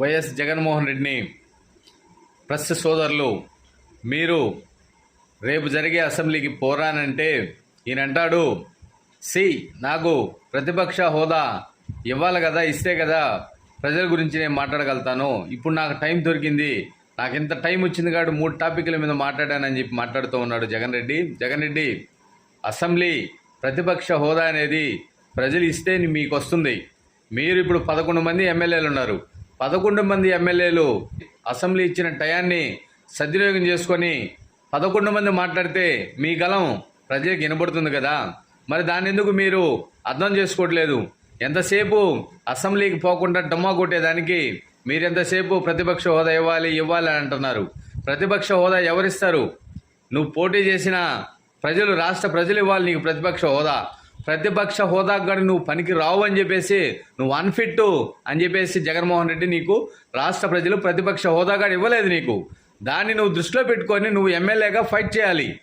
YS Jaganmohan రెడ్డిని press సోదరులు మీరు రేపు జరిగే అసెంబ్లీకి పోరానంటే ఈయన అంటాడు సి నాకు ప్రతిపక్ష హోదా ఇవ్వాలి కదా ఇస్తే కదా ప్రజల గురించి నేను మాట్లాడగలుగుతాను. ఇప్పుడు నాకు టైం దొరికింది. నాకు ఇంత టైం వచ్చింది కాబట్టి మూడు టాపిక్ల మీద మాట్లాడానని చెప్పి మాట్లాడుతూ ఉన్నాడు జగన్ రెడ్డి. జగన్ రెడ్డి అసెంబ్లీ ప్రతిపక్ష హోదా అనేది ప్రజలు ఇస్తే మీకు వస్తుంది. మీరు ఇప్పుడు పదకొండు మంది ఎమ్మెల్యేలు ఉన్నారు. పదకొండు మంది ఎమ్మెల్యేలు అసెంబ్లీ ఇచ్చిన టయాన్ని సద్వినియోగం చేసుకొని పదకొండు మంది మాట్లాడితే మీ గలం ప్రజలకు వినబడుతుంది కదా. మరి దాని ఎందుకు మీరు అర్థం చేసుకోవట్లేదు? ఎంతసేపు అసెంబ్లీకి పోకుండా డమ్మా కొట్టేదానికి మీరు ఎంతసేపు ప్రతిపక్ష హోదా ఇవ్వాలి ఇవ్వాలి అని అంటున్నారు. ప్రతిపక్ష హోదా ఎవరిస్తారు? నువ్వు పోటీ చేసిన ప్రజలు రాష్ట్ర ప్రజలు ఇవ్వాలి నీకు ప్రతిపక్ష హోదా. ప్రతిపక్ష హోదా కూడా నువ్వు పనికి రావు అని చెప్పేసి నువ్వు అన్ఫిట్ అని చెప్పేసి జగన్మోహన్ రెడ్డి నీకు రాష్ట్ర ప్రజలు ప్రతిపక్ష హోదా కూడా ఇవ్వలేదు నీకు. దాన్ని నువ్వు దృష్టిలో పెట్టుకొని నువ్వు ఎమ్మెల్యేగా ఫైట్ చేయాలి.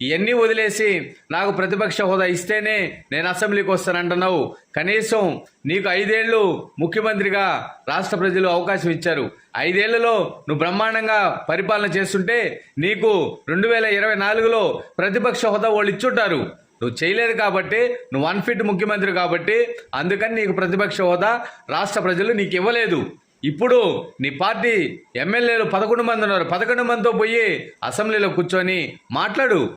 ఇవన్నీ వదిలేసి నాకు ప్రతిపక్ష హోదా ఇస్తేనే నేను అసెంబ్లీకి వస్తానంటున్నావు. కనీసం నీకు ఐదేళ్ళు ముఖ్యమంత్రిగా రాష్ట్ర ప్రజలు అవకాశం ఇచ్చారు. ఐదేళ్ళలో నువ్వు బ్రహ్మాండంగా పరిపాలన చేస్తుంటే నీకు రెండు వేల ఇరవై నాలుగులో ప్రతిపక్ష హోదా వాళ్ళు ఇచ్చుంటారు. నువ్వు చేయలేదు కాబట్టి నువ్వు అన్ఫిట్ ముఖ్యమంత్రి కాబట్టి అందుకని నీకు ప్రతిపక్ష హోదా రాష్ట్ర ప్రజలు నీకు ఇవ్వలేదు. ఇప్పుడు నీ పార్టీ ఎమ్మెల్యేలు పదకొండు మంది ఉన్నారు. పదకొండు మందితో పోయి అసెంబ్లీలో కూర్చొని మాట్లాడు.